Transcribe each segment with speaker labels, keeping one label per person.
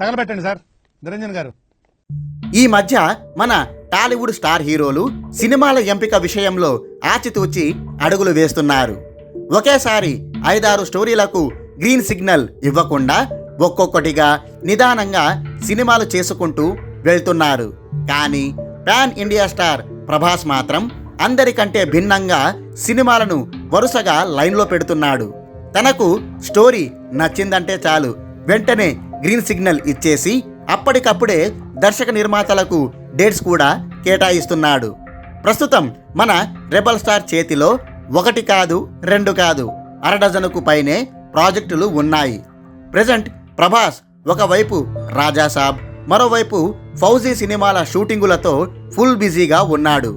Speaker 1: తగలబెట్టండి sir. Niranjan గారు.
Speaker 2: ఈ మధ్య మన టాలీవుడ్ స్టార్ హీరోలు సినిమాల ఎంపిక విషయంలో ఆచితూచి అడుగులు వేస్తున్నారు. ఒకేసారి ఐదారు స్టోరీలకు గ్రీన్ సిగ్నల్ ఇవ్వకుండా ఒక్కొక్కటిగా నిదానంగా సినిమాలు చేసుకుంటూ వెళ్తున్నారు. కానీ పాన్ ఇండియా స్టార్ ప్రభాస్ మాత్రం అందరికంటే భిన్నంగా సినిమాలను వరుసగా లైన్లో పెడుతున్నాడు. తనకు స్టోరీ నచ్చిందంటే చాలు. వెంటనే గ్రీన్ సిగ్నల్ ఇచ్చేసి అప్పటికప్పుడే దర్శక నిర్మాతలకు డేట్స్ కూడా కేటాయిస్తున్నాడు. ప్రస్తుతం మన రెబల్ స్టార్ చేతిలో ఒకటి కాదు రెండు కాదు అరడజనుకు పైనే ప్రాజెక్టులు ఉన్నాయి. ప్రజెంట్ ప్రభాస్ ఒకవైపు రాజాసాబ్ మరోవైపు ఫౌజీ సినిమాల షూటింగులతో ఫుల్ బిజీగా ఉన్నాడు.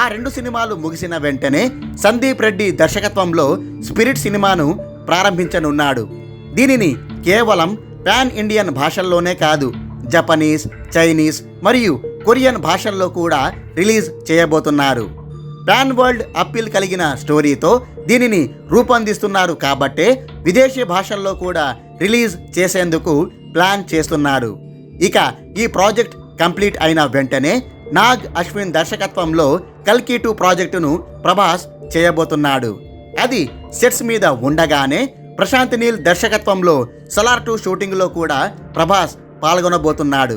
Speaker 2: ఆ రెండు సినిమాలు ముగిసిన వెంటనే సందీప్ రెడ్డి దర్శకత్వంలో స్పిరిట్ సినిమాను ప్రారంభించనున్నాడు. దీనిని కేవలం పాన్ ఇండియన్ భాషల్లోనే కాదు జపనీస్ చైనీస్ మరియు కొరియన్ భాషల్లో కూడా రిలీజ్ చేయబోతున్నారు. పాన్ వరల్డ్ అప్పీల్ కలిగిన స్టోరీతో దీనిని రూపొందిస్తున్నారు కాబట్టే విదేశీ భాషల్లో కూడా రిలీజ్ చేసేందుకు ప్లాన్ చేస్తున్నారు. ఇక ఈ ప్రాజెక్ట్ కంప్లీట్ అయిన వెంటనే నాగ్ అశ్విన్ దర్శకత్వంలో కల్కి టూ ప్రాజెక్టును ప్రభాస్ చేయబోతున్నాడు. అది సెట్స్ మీద ఉండగానే ప్రశాంత్ నీల్ దర్శకత్వంలో సలార్ టూ షూటింగ్లో కూడా ప్రభాస్ పాల్గొనబోతున్నాడు.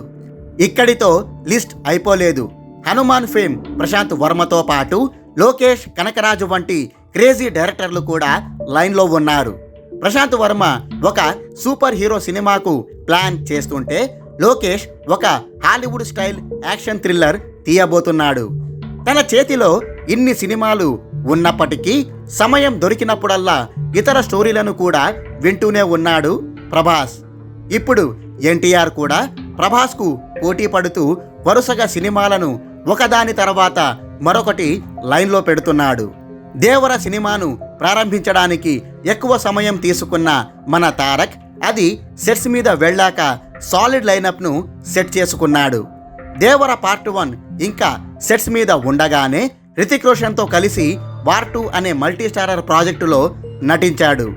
Speaker 2: ఇక్కడితో లిస్ట్ అయిపోలేదు. హనుమాన్ ఫేమ్ ప్రశాంత్ వర్మతో పాటు లోకేష్ కనకరాజు వంటి క్రేజీ డైరెక్టర్లు కూడా లైన్లో ఉన్నారు. ప్రశాంత్ వర్మ ఒక సూపర్ హీరో సినిమాకు ప్లాన్ చేస్తుంటే లోకేష్ ఒక హాలీవుడ్ స్టైల్ యాక్షన్ థ్రిల్లర్ తీయబోతున్నాడు. తన చేతిలో ఇన్ని సినిమాలు ఉన్నప్పటికీ సమయం దొరికినప్పుడల్లా ఇతర స్టోరీలను కూడా వింటూనే ఉన్నాడు ప్రభాస్. ఇప్పుడు ఎన్టీఆర్ కూడా ప్రభాస్కు పోటీ పడుతూ వరుసగా సినిమాలను ఒకదాని తర్వాత మరొకటి లైన్లో పెడుతున్నాడు. దేవర సినిమాను ప్రారంభించడానికి ఎక్కువ సమయం తీసుకున్న మన తారక్ అది సెట్స్ మీద వెళ్ళాక సాలిడ్ లైనప్ను సెట్ చేసుకున్నాడు. దేవర పార్ట్ వన్ ఇంకా సెట్స్ మీద ఉండగానే రితిక్ రోషన్తో కలిసి వార్ టూ అనే మల్టీ స్టారర్ ప్రాజెక్టులో నటించాడు.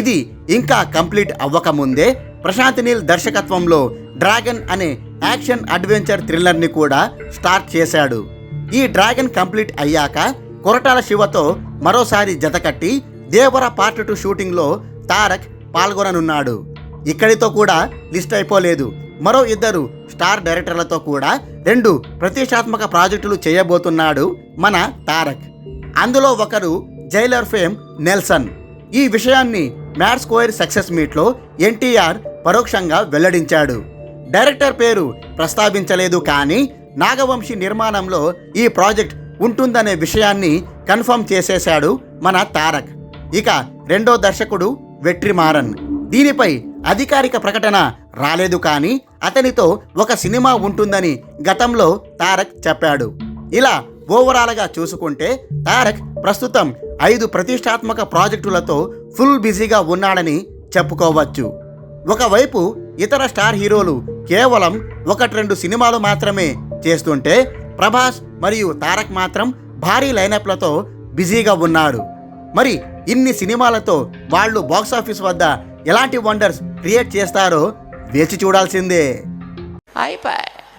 Speaker 2: ఇది ఇంకా కంప్లీట్ అవ్వకముందే ప్రశాంత్ నీల్ దర్శకత్వంలో డ్రాగన్ అనే యాక్షన్ అడ్వెంచర్ థ్రిల్లర్ని కూడా స్టార్ట్ చేశాడు. ఈ డ్రాగన్ కంప్లీట్ అయ్యాక కొరటాల శివతో మరోసారి జతకట్టి దేవర పార్ట్ టూ షూటింగ్లో తారక్ పాల్గొననున్నాడు. ఇక్కడితో కూడా లిస్ట్ అయిపోలేదు. మరో ఇద్దరు స్టార్ డైరెక్టర్లతో కూడా రెండు ప్రతిష్టాత్మక ప్రాజెక్టులు చేయబోతున్నాడు మన తారక్. అందులో ఒకరు జైలర్ ఫేమ్ నెల్సన్. ఈ విషయాన్ని మ్యాడ్ స్క్వేర్ సక్సెస్ మీట్లో ఎన్టీఆర్ పరోక్షంగా వెల్లడించాడు. డైరెక్టర్ పేరు ప్రస్తావించలేదు కానీ నాగవంశీ నిర్మాణంలో ఈ ప్రాజెక్ట్ ఉంటుందనే విషయాన్ని కన్ఫర్మ్ చేసేశాడు మన తారక్. ఇక రెండో దర్శకుడు వెట్రిమారన్. దీనిపై అధికారిక ప్రకటన రాలేదు కానీ అతనితో ఒక సినిమా ఉంటుందని గతంలో తారక్ చెప్పాడు. ఇలా ఓవరాల్గా చూసుకుంటే తారక్ ప్రస్తుతం ఐదు ప్రతిష్టాత్మక ప్రాజెక్టులతో ఫుల్ బిజీగా ఉన్నాడని చెప్పుకోవచ్చు. ఒకవైపు ఇతర స్టార్ హీరోలు కేవలం ఒకటి రెండు సినిమాలు మాత్రమే చేస్తుంటే ప్రభాస్ మరియు తారక్ మాత్రం భారీ లైనప్లతో బిజీగా ఉన్నారు. మరి ఇన్ని సినిమాలతో వాళ్ళు బాక్సాఫీస్ వద్ద ఎలాంటి వండర్స్ క్రియేట్ చేస్తారో వేచి చూడాల్సిందే.
Speaker 3: అయిపోయి